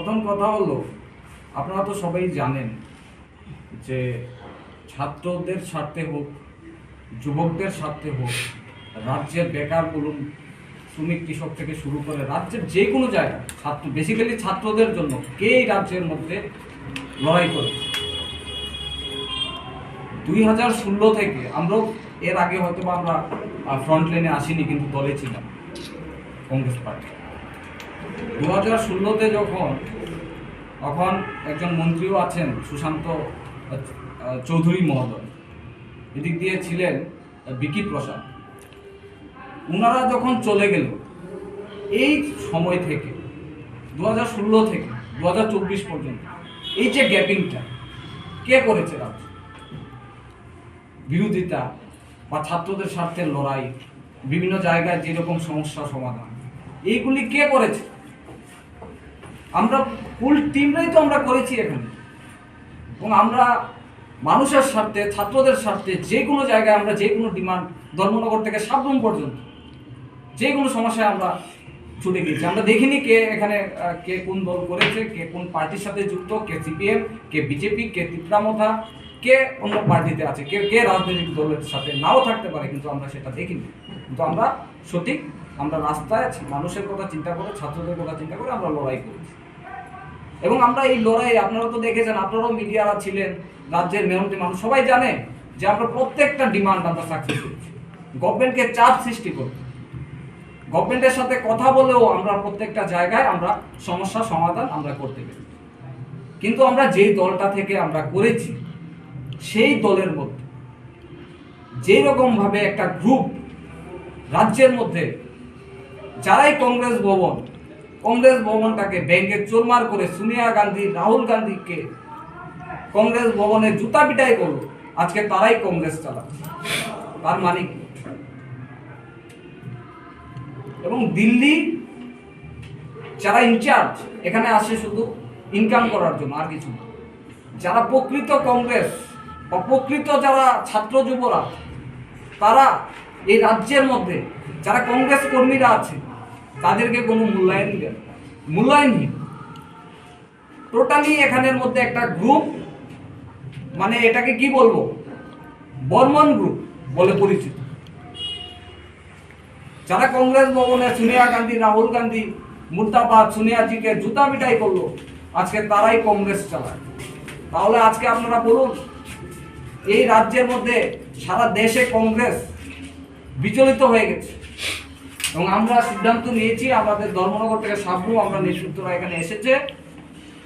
প্রথম কথা হলো, আপনারা তো সবাই জানেন যে ছাত্রদের স্বার্থে হোক, যুবকদের স্বার্থে হোক, রাজ্যের বেকার বলুন, শ্রমিক, কৃষক থেকে শুরু করে রাজ্যের যে কোনো জায়গায় ছাত্র বেসিক্যালি ছাত্রদের জন্য কে এই রাজ্যের মধ্যে লড়াই করে দুই হাজার ষোলো থেকে আমরাও এর আগে হয়তো আমরা ফ্রন্ট লাইনে আসিনি, কিন্তু দলে ছিলাম, কংগ্রেস পার্টি। দু হাজার ষোলোতে যখন, তখন একজন মন্ত্রীও আছেন, সুশান্ত চৌধুরী মহোদয়। এদিক দিয়ে ছিলেন বিকি প্রসাদ। ওনারা যখন চলে গেল, এই সময় থেকে দু হাজার ষোলো থেকে দু হাজার চব্বিশ পর্যন্ত, এই যে গ্যাপিংটা, কে করেছে রাজ্য? বিরোধিতা বা ছাত্রদের স্বার্থের লড়াই, বিভিন্ন জায়গায় যেরকম সমস্যা সমাধান, এইগুলি কে করেছে? আমরা ফুল টিমরাই তো আমরা করেছি এখানে। এবং আমরা মানুষের স্বার্থে, ছাত্রদের স্বার্থে যে কোনো জায়গায় আমরা যে কোনো ডিমান্ড ধর্মনগর থেকে সাবরুম পর্যন্ত, যে কোনো সমস্যায় আমরা ছুটে গিয়েছি। আমরা দেখিনি কে এখানে কে কোন দল করেছে, কে কোন পার্টির সাথে যুক্ত, কে সিপিএম, কে বিজেপি, কে তিপ্রামথা, কে অন্য পার্টিতে আছে, কে কে রাজনৈতিক দলের সাথে নাও থাকতে পারে, কিন্তু আমরা সেটা দেখিনি। কিন্তু আমরা সঠিক, আমরা রাস্তায় মানুষের কথা চিন্তা করে, ছাত্রদের কথা চিন্তা করে আমরা লড়াই করেছি। এবং আমরা এই লড়াই আপনারা তো দেখেছেন, আপনারাও মিডিয়ারা ছিলেন, রাজ্যের মেহনতি মানুষ সবাই জানে যে আমরা প্রত্যেকটা ডিমান্ড আমরা সাকসেস করছি। গভর্নমেন্টকে চাপ সৃষ্টি করতে। গভর্নমেন্টের সাথে কথা বলেও আমরা প্রত্যেকটা জায়গায় আমরা সমস্যা সমাধান আমরা করতে পেরেছি। কিন্তু আমরা যেই দলটা থেকে আমরা করেছি, সেই দলের মধ্যে যেই রকম ভাবে একটা গ্রুপ রাজ্যের মধ্যে, যারাই কংগ্রেস ভবন কংগ্রেস ভবনটাকে ব্যাংকে চোরমার করে সোনিয়া গান্ধী, রাহুল গান্ধীকে কংগ্রেস ভবনে জুতা পিটাই করল। আজকে তারাই কংগ্রেস চালাচ্ছে। তার মানে কি? এবং দিল্লি যারা ইনচার্জ এখানে আসে শুধু ইনকাম করার জন্য, আর কিছু যারা প্রকৃত কংগ্রেস বা প্রকৃত যারা ছাত্র যুবরা তারা এই রাজ্যের মধ্যে, যারা কংগ্রেস কর্মীরা আছে তাদেরকে কোনো মূল্যায়ন দেন না। মূল্যায়নহীন টোটালি এখানের মধ্যে একটা গ্রুপ মানে এটাকে কি বলব? বর্মন গ্রুপ বলে পরিচিত। যারা কংগ্রেস ভবনে সোনিয়া গান্ধী, রাহুল গান্ধী, মুর্দাবাদ সোনিয়াজিকে জুতা মিটাই করল, আজকে তারাই কংগ্রেস চালায়। তাহলে আজকে আপনারা বলুন, এই রাজ্যের মধ্যে সারা দেশে কংগ্রেস বিচলিত হয়ে গেছে। এবং আমরা সিদ্ধান্ত নিয়েছি আমাদের ধর্মনগর থেকে সাবরু, আমরা নেতৃত্বরা এখানে এসেছে।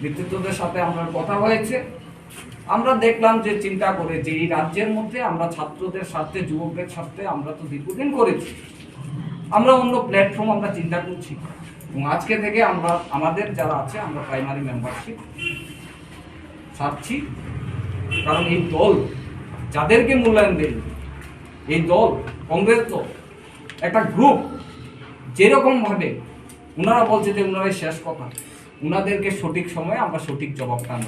নেতৃত্বদের সাথে আমরা কথা হয়েছে। আমরা দেখলাম যে চিন্তা করে যে এই রাজ্যের মধ্যে আমরা ছাত্রদের স্বার্থে, যুবকদের স্বার্থে আমরা তো দীর্ঘদিন করেছি। আমরা অন্য প্ল্যাটফর্ম আমরা চিন্তা করছি। এবং আজকে থেকে আমরা, আমাদের যারা আছে, আমরা প্রাইমারি মেম্বারশিপ ছাড়ছি। কারণ এই দল যাদেরকে মূল্যায়ন দেয় এই দল, কংগ্রেস দল, একটা গ্রুপ যেরকম ভাবে ওনারা বলছে যে ওনারাই শেষ কথা। ওনাদেরকে সঠিক সময়ে আমরা সঠিক জবাবটা আমরা